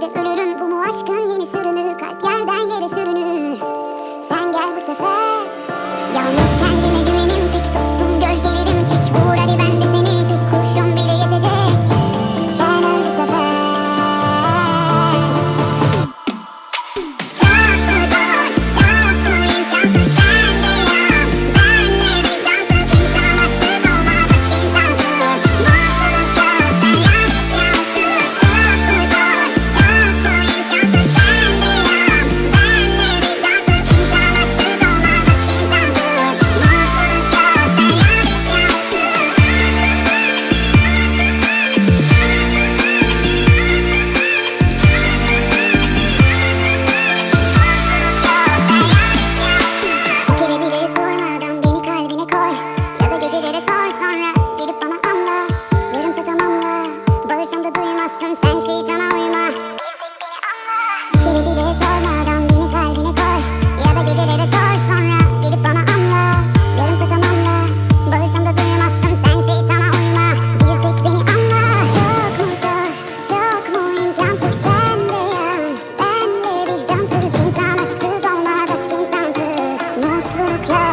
belki ölürüm Bu mu aşkın yeni sürümü Kalp yerden yere sürünür. Sen gel bu sefer Yalnızken reply.